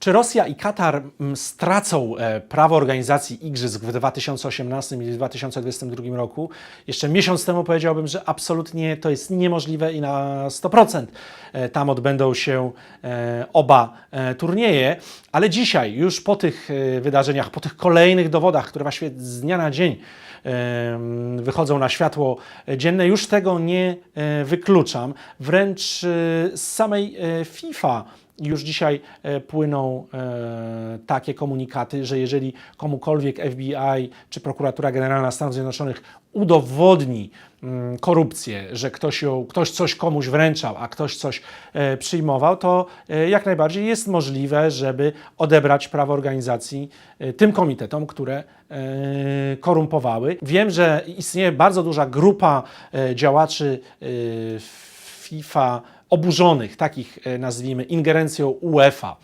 Czy Rosja i Katar mm, stracą e, prawo organizacji igrzysk w 2018 i 2022 roku? Jeszcze miesiąc temu powiedziałbym, że absolutnie to jest niemożliwe i na 100% e, tam odbędą się e, oba turnieje, ale dzisiaj, już po tych wydarzeniach, po tych kolejnych dowodach, które właściwie z dnia na dzień wychodzą na światło dzienne, już tego nie wykluczam. Wręcz z samej FIFA już dzisiaj e, płyną e, takie komunikaty, że jeżeli komukolwiek FBI czy prokuratura generalna Stanów Zjednoczonych udowodni mm, korupcję, że ktoś, ją, ktoś coś komuś wręczał, a ktoś coś e, przyjmował, to jak najbardziej jest możliwe, żeby odebrać prawo organizacji tym komitetom, które korumpowały. Wiem, że istnieje bardzo duża grupa działaczy FIFA oburzonych, takich e, nazwijmy, ingerencją UEFA,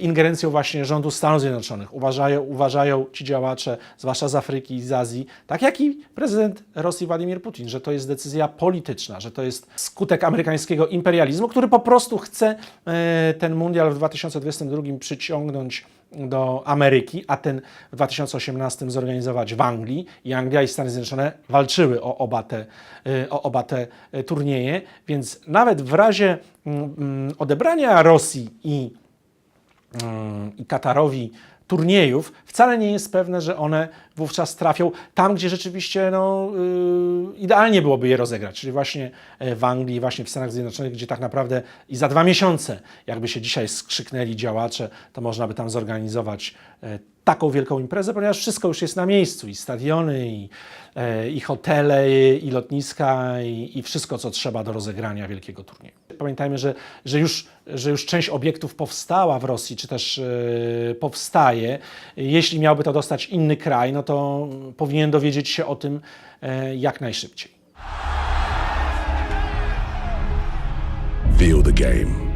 ingerencją właśnie rządu Stanów Zjednoczonych. Uważają, uważają ci działacze, zwłaszcza z Afryki i z Azji, tak jak i prezydent Rosji Władimir Putin, że to jest decyzja polityczna, że to jest skutek amerykańskiego imperializmu, który po prostu chce e, ten mundial w 2022 przyciągnąć do Ameryki, a ten w 2018 zorganizować w Anglii i Anglia i Stany Zjednoczone walczyły o oba te, y, o oba te y, turnieje, więc nawet w razie mm, mm, odebrania Rosji i, mm, i Katarowi turniejów, wcale nie jest pewne, że one wówczas trafią tam, gdzie rzeczywiście no, y, idealnie byłoby je rozegrać, czyli właśnie e, w Anglii, właśnie w Stanach Zjednoczonych, gdzie tak naprawdę i za dwa miesiące, jakby się dzisiaj skrzyknęli działacze, to można by tam zorganizować e, taką wielką imprezę, ponieważ wszystko już jest na miejscu i stadiony, i, e, i hotele, i lotniska, i, i wszystko, co trzeba do rozegrania wielkiego turnieju. Pamiętajmy, że, że, już, że już część obiektów powstała w Rosji, czy też e, powstaje. Jeśli miałby to dostać inny kraj, no to powinien dowiedzieć się o tym e, jak najszybciej. Feel the game.